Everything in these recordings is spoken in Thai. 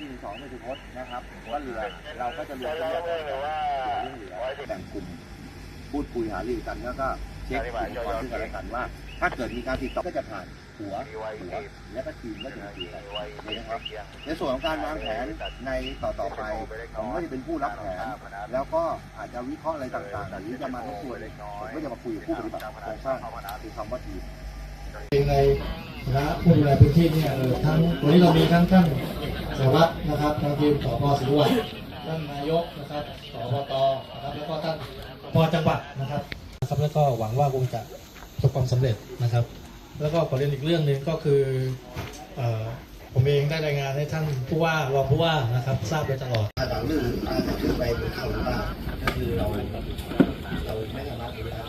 ที่สองเป็นสุพจน์นะครับว่าเรือเราก็จะรวมทั้งหมดเรื่องเรือแบ่งกลุ่มพูดคุยหารือกันแล้วก็เช็คอุปกรณ์ซึ่งกันและกันว่า ถ้าเกิดมีการติดต่อก็จะผ่านหัวหัวและก็ทีมก็จะมีทีมไปนะครับในส่วนของการวางแผนในต่อต่อไปผมก็จะเป็นผู้รับแผน แล้วก็อาจจะวิเคราะห์อะไรต่างๆหรือจะมาทบทวนผมก็จะมาคุยกับผู้ปฏิบัติโครงสร้างคือคำว่าทีมในคณะผู้ดูแลพื้นที่เนี่ยทั้งวันนี้เรามีทั้งท่าน สารวัตรนะครับทางทีมสพศรีวัฒน์ท่านนายกนะครับสพตนะครับแล้วก็ท่านพอจังหวัดนะครับนะครับ แล้วก็หวังว่าคงจะประสบความสำเร็จนะครับ แล้วก็ขอเรียนอีกเรื่องหนึ่งก็คืออผมเองได้รายงานให้ท่านผู้ว่ารองผู้ว่านะครับทราบโดยตลอดถ้างเรื่องอาจจะขึ้นไปบนเขาหรือเปล่าก็คือเราเราไม่สามารถรู้ได้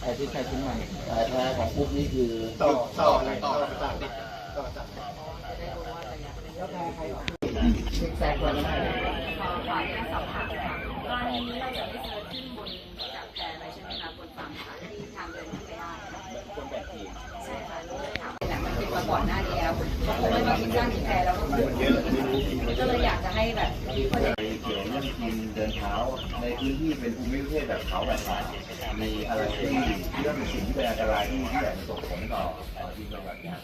ไอ้ ที่ใครทิ้งมันไอ้แท้ของปุ๊บนี่คือต่อต่อต่อต่อติดต่อจากขออนุญาตสอบถามค่ะกรณีนี้เราจะไม่เซิร์ชขึ้นบนจากแพเลยใช่ไหมคะบนฝั่งค่ะที่ทางเดินขึ้นไปได้คนแบบทีใช่ค่ะเราเลยถามแบบมันติดมาก่อนหน้านี้แล้วเขาคงไม่มาคิดสร้างที่แพรแล้วก็เลยอยากจะให้แบบคน เกี่ยวเรื่องทีมเดินเท้า ในพื้นที่เป็นภูมิประเทศแบบเขาแบบป่ามีอะไรที่เรื่องสิ่งที่เป็นอันตรายที่ที่แบบส่งผลต่อต่อทีมจังหวัดเนี่ย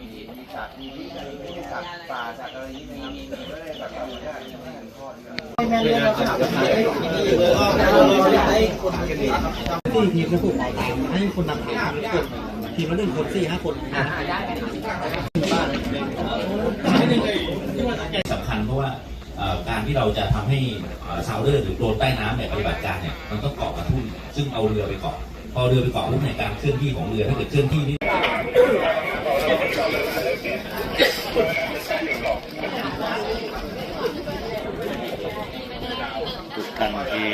มีมีสัตว์มีที่ไหนมีสัตว์ป่าสัตว์อะไรที่มีมีไม่ได้แบบธรรมชาติไม่ได้ข้อที่แม่เลี้ยงเราถามว่าให้คนที่ทีมจะถูกเอาตามให้คนนำทีมทีมละหนึ่งคนสี่ห้าคน สำคัญเพราะว่าเอ่อ การที่เราจะทำให้ซาวเดอร์หรือโดนใต้น้ำเนี่ยปฏิบัติการเนี่ยมันต้องเกาะกระทุ่นซึ่งเอาเรือไปเกาะพอเรือไปเกาะปุ๊บในการเคลื่อนที่ของเรือถ้าเกิดเคลื่อนที่นี่ทุกท่านที่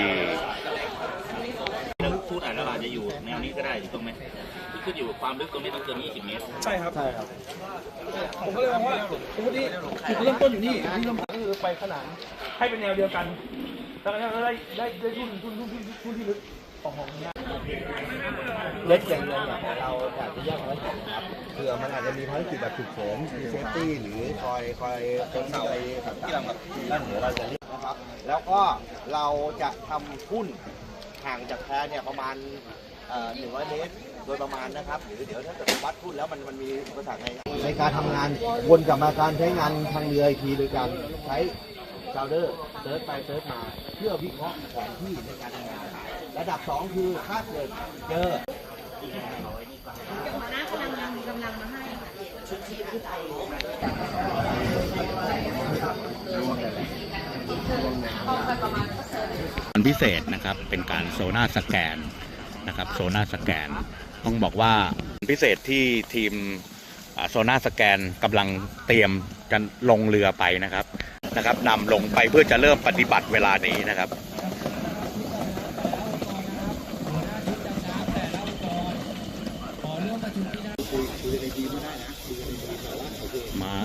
จจะอยู่แนวนี้ก็ได้ถูกต้องไหมขึ้นอยู่กับความลึกตรงนี้ต้องเกิน20 เมตร ใช่ครับ ใช่ครับ ผมก็เลยมองว่าสมมตินี่จุดเริ่มต้นอยู่นี่ที่เริ่มต้นก็คือไปขนานให้เป็นแนวเดียวกัน แล้วก็ได้ได้ได้ทุ่นทุ่นทุ่นทุ่นทุ่นที่ลึกของของเนี้ยเล็กอย่างเดียวเนี่ยเราอาจจะแยกภารกิจนะครับเผื่อมันอาจจะมีภารกิจแบบฉุกเฉินมีเซฟตี้หรือคอยคอยคนที่อะไรต่างๆนั่นเดี๋ยวเราจะเรียกนะครับ แล้วก็เราจะทำทุ่น ห่างจากแพเนี่ยประมาณหนึ่งร้อยเมตรโดยประมาณนะครับหรือเดี๋ยวถ้าเกิดวัดทุ่นแล้วมันมันมีอุปสรรคในในการทำงานวนกลับมาการใช้งานทางเรืออีกทีโดยการใช้ชาวเดอร์เซิร์ชไปเซิร์ชมา เพื่อวิเคราะห์แผนที่ในการทำงาน ระดับสองคือถ้าเกิดเจอหัวหน้า มันพิเศษนะครับเป็นการโซน่าสแกนนะครับโซน่าสแกน ต้องบอกว่าพิเศษที่ทีมโซน่าสแกนกำลังเตรียมกันลงเรือไปนะครับนะครับนำลงไปเพื่อจะเริ่มปฏิบัติเวลานี้นะครับ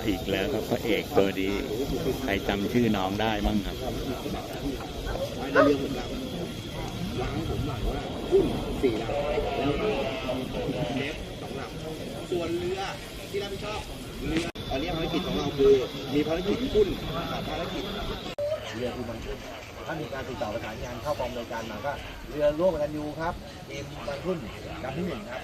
อีกแล้วครับพระเอกตัวดีใครจำชื่อน้องได้มั้งครับหุ้นสี่ลำแล้วก็เล็บสองลำส่วนเรือที่รับผิดชอบเรืออันนี้ภารกิจของเราคือ มีภารกิจหุ้นกับภารกิจเรือคือมันถ้ามีการติดต่อประสานงานเข้ากองบริการมาก็เรือร่วมกันยูครับทีมบางหุ้นลำที่หนึ่งครับ